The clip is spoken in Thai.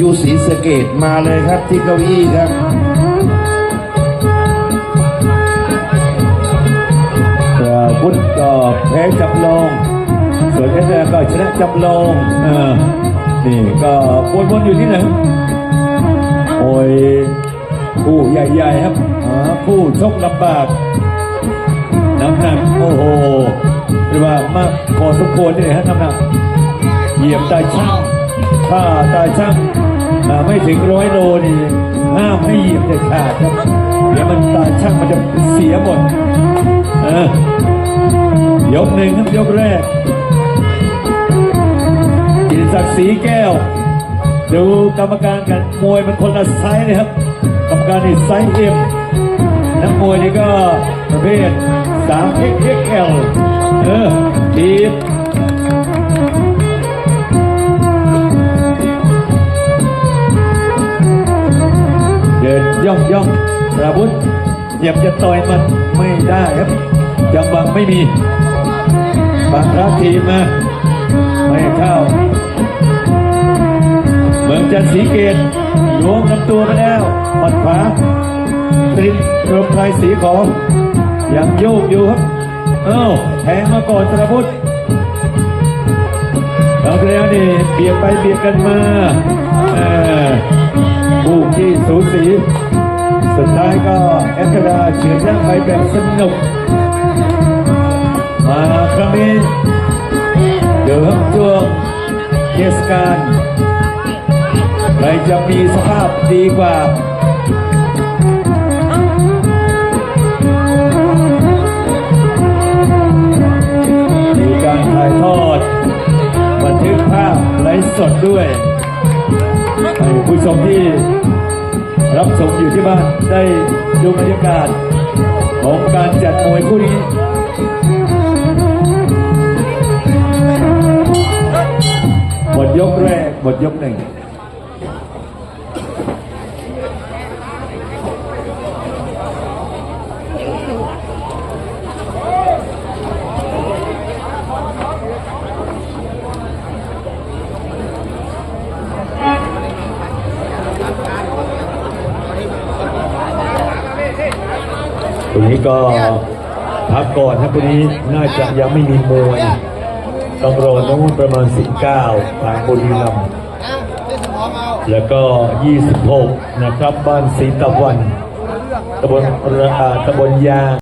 ยุศรีสะเกดมาเลยครับที่เก้าอี้ครับพุทธก็แพ้จำลอง ส่วนเอสแอก็ชนะจำลองเออนี่ก็วนๆอยู่ที่ไหนโอ้ยคู่ใหญ่ๆครับอ่าคู่ชกลำบากน้ำหนักโอ้โหเรียกว่ามากพอสมควรเลยฮะน้ำหนักเหยียบตาช่างถ้าตาช่างอ่า ไม่ถึงร้อยโลนี่ห้ามให้เหยียบเด็ดขาดครับเดี๋ยวมันตาช่างมันจะเสียหมดเออยกหนึ่งครับยกแรกกินศักดิ์ศรีแก้ว ดูกรรมการกันมวยมันคนละไซส์เลยครับ กรรมการนี่ไซส์เอ็มนักมวยนี่ก็ประเภท3 XXL เออทีบเดิน ย่องย่องสราวุธเหยียบจะต่อยมันไม่ได้ครับจังหวะไม่มีบางรับทีมาไม่เข้า เมืองจันทร์สีเกตล้วงลำตัวไปแล้วปัดขวาตรินรมไทยสีขอยังโยกอยู่ครับ เอ้าแทงมาก่อนสราวุธเราแล้วนี่เบียดไปเบียดกันมาเออผู้ที่สูสี สุดท้ายก็แอคดาเฉือนย่างไปแบบสนุก มาครั้งนี้เดี๋ยวครับช่วงเทศกาลใครจะมีสภาพดีกว่ามีการถ่ายทอด บันทึกภาพไลฟ์สดด้วยให้ผู้ชมที่ รับชมอยู่ที่บ้านได้ดูบรรยากาศของการจัดมวยคู่นี้หมดยกแรกหมดยกหนึ่ง ตรงนี้ก็พักก่อนครับตรงนี้น่าจะยังไม่มีมวยต้องรอน้องประมาณ 19 ทางบุรีรัมย์แล้วก็ 26 นะครับ บ้านศรีตะวันตำบลระอาตำบลยาง